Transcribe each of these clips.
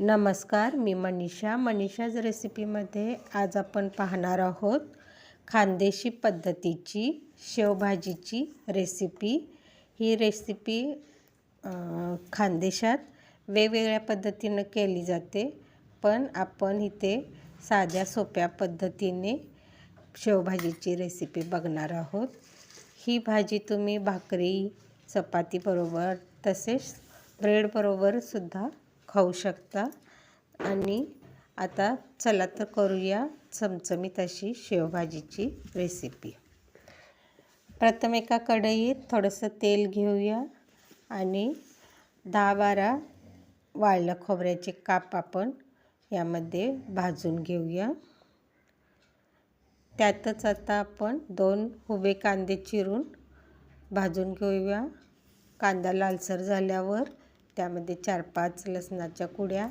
नमस्कार मी मनीषा. मनीषाज रेसिपीमध्ये आज आपण पाहणार आहोत खानदेशी पद्धतीची शेवभाजीची रेसिपी. ही रेसिपी खानदेशात वेगवेगळ्या पद्धतीनं केली जाते पण आपण इथे साध्या सोप्या पद्धतीने शेवभाजीची रेसिपी बघणार आहोत. ही भाजी तुम्ही भाकरी चपातीबरोबर तसेच ब्रेडबरोबर सुद्धा खाऊ शकता. आणि आता चला तर करूया चमचमीत अशी शेवभाजीची रेसिपी प्रथम एका कढईत थोडंसं तेल घेऊया आणि दहा बारा वाळलं खोबऱ्याचे काप आपण यामध्ये भाजून घेऊया. त्यातच आता आपण दोन उभे कांदे चिरून भाजून घेऊया. कांदा लालसर झाल्यावर त्यामध्ये चार पाच लसणाच्या कुड्या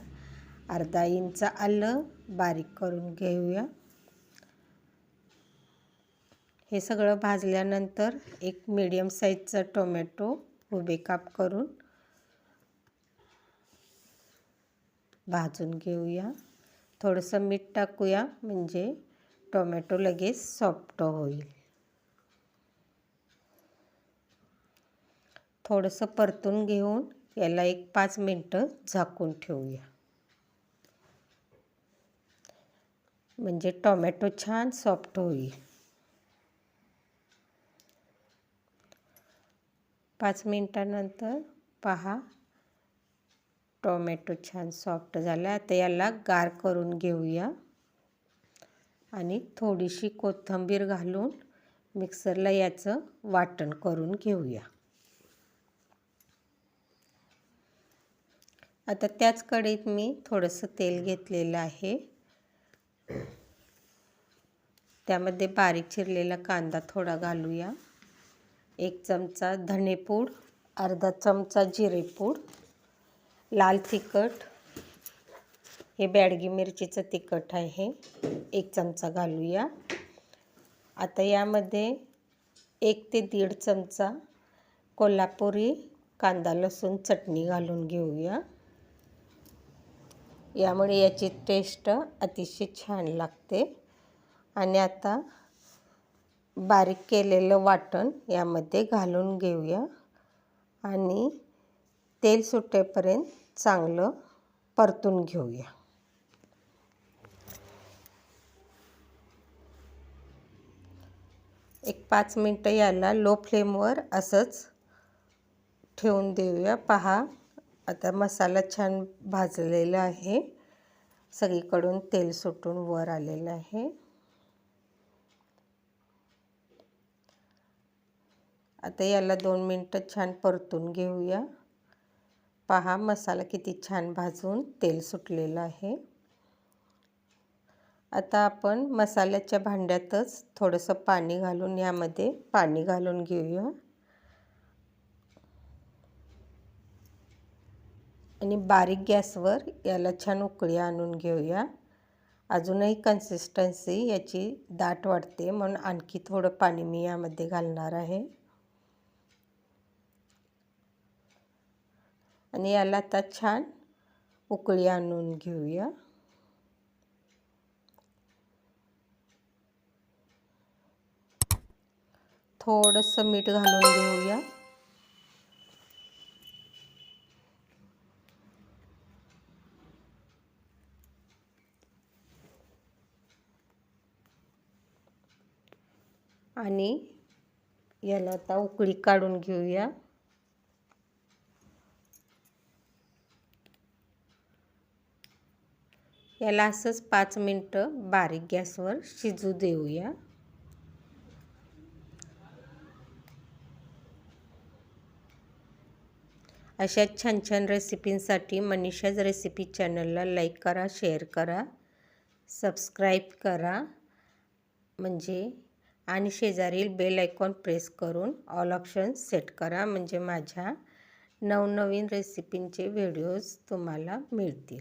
अर्धा इंच आलं बारीक करून घेऊया. हे सगळं भाजल्यानंतर एक मीडियम साईजचा टोमॅटो उभे काप करून भाजून घेऊया. थोडंसं मीठ टाकूया म्हणजे टोमॅटो लगेच सॉफ्ट होईल. थोडंसं परतून घेऊन याला एक पाच मिनटं झाकून ठेवूया. म्हणजे टोमॅटो छान सॉफ्ट होईल. पाच मिनटानंतर पहा टोमॅटो छान सॉफ्ट झाला. आता याला गार करून घेऊया. आणि थोडीशी कोथिंबीर घालून मिक्सरला याचं वाटण करून घेऊया. आता त्याच कढईत मी थोडंसं तेल घेतलेलं आहे. त्यामध्ये बारीक चिरलेला कांदा थोडा घालूया. एक चमचा धणेपूड अर्धा चमचा जिरेपूड लाल तिखट. हे बॅडगी मिरचीचं तिखट आहे. एक चमचा घालूया. आता यामध्ये एक ते दीड चमचा कोल्हापुरी कांदा लसूण चटणी घालून घेऊया. यामुळे याची टेस्ट अतिशय छान लागते. आणि आता बारीक केलेलं वाटण यामध्ये घालून घेऊया. आणि तेल सुटेपर्यंत चांगलं परतून घेऊया. एक पाच मिनटं याला लो फ्लेमवर असंच ठेवून देऊया. पहा. आता मसाला छान भाजलेला आहे. सगळीकडून तेल सुटून वर आलेलं आहे. आता याला दोन मिनटं छान परतून घेऊया. पहा मसाला किती छान भाजून तेल सुटलेलं आहे. आता आपण मसाल्याच्या भांड्यातच थोडंसं पाणी घालून यामध्ये पाणी घालून घेऊया. आणि बारीक गॅसवर याला छान उकळी आणून घेऊया. अजूनही कन्सिस्टन्सी याची दाट वाटते म्हणून आणखी थोडं पाणी मी यामध्ये घालणार आहे. आणि याला आता छान उकळी आणून घेऊया. थोडंसं मीठ घालून घेऊया. आणि याला आता उकळी काढून घेऊया. याला असंच पाच मिनटं बारीक गॅसवर शिजू देऊया. अशा छान छान रेसिपींसाठी मनीषाज रेसिपी चॅनलला लाईक करा शेअर करा सबस्क्राईब करा. म्हणजे आणि शेजारील बेल आयकॉन प्रेस करून ऑल ऑप्शन सेट करा. म्हणजे माझ्या नवनवीन रेसिपींचे व्हिडिओज तुम्हाला मिळतील.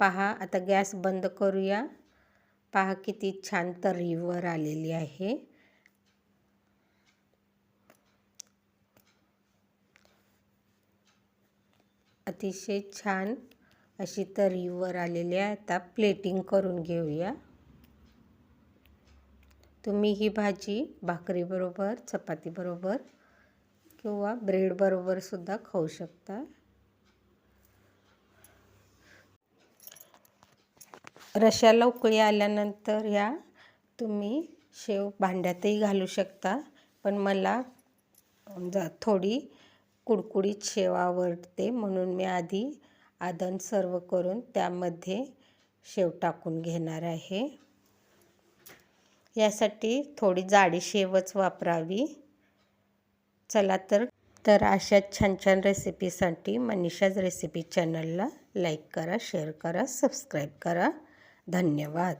पहा आता गॅस बंद करूया. पहा किती छान तर्रीवर आलेली आहे. अतिशय छान अशी तर्रीवर आलेली आहे. आता प्लेटिंग करून घेऊया. तुम्ही ही भाजी भाकरीबरोबर चपातीबरोबर किंवा ब्रेडबरोबरसुद्धा खाऊ शकता. रशाला उकळी आल्यानंतर या तुम्ही शेव भांड्यातही घालू शकता पण मला जा थोडी कुडकुडीत शेव आवडते म्हणून मी आधी आदन सर्व करून त्यामध्ये शेव टाकून घेणार आहे. यासाठी थोडी जाडी शेवच वापरावी. चला तर तर अशा छान छान रेसिपीसाठी मनीषाज रेसिपी चॅनलला लाईक करा शेअर करा सबस्क्राईब करा. धन्यवाद.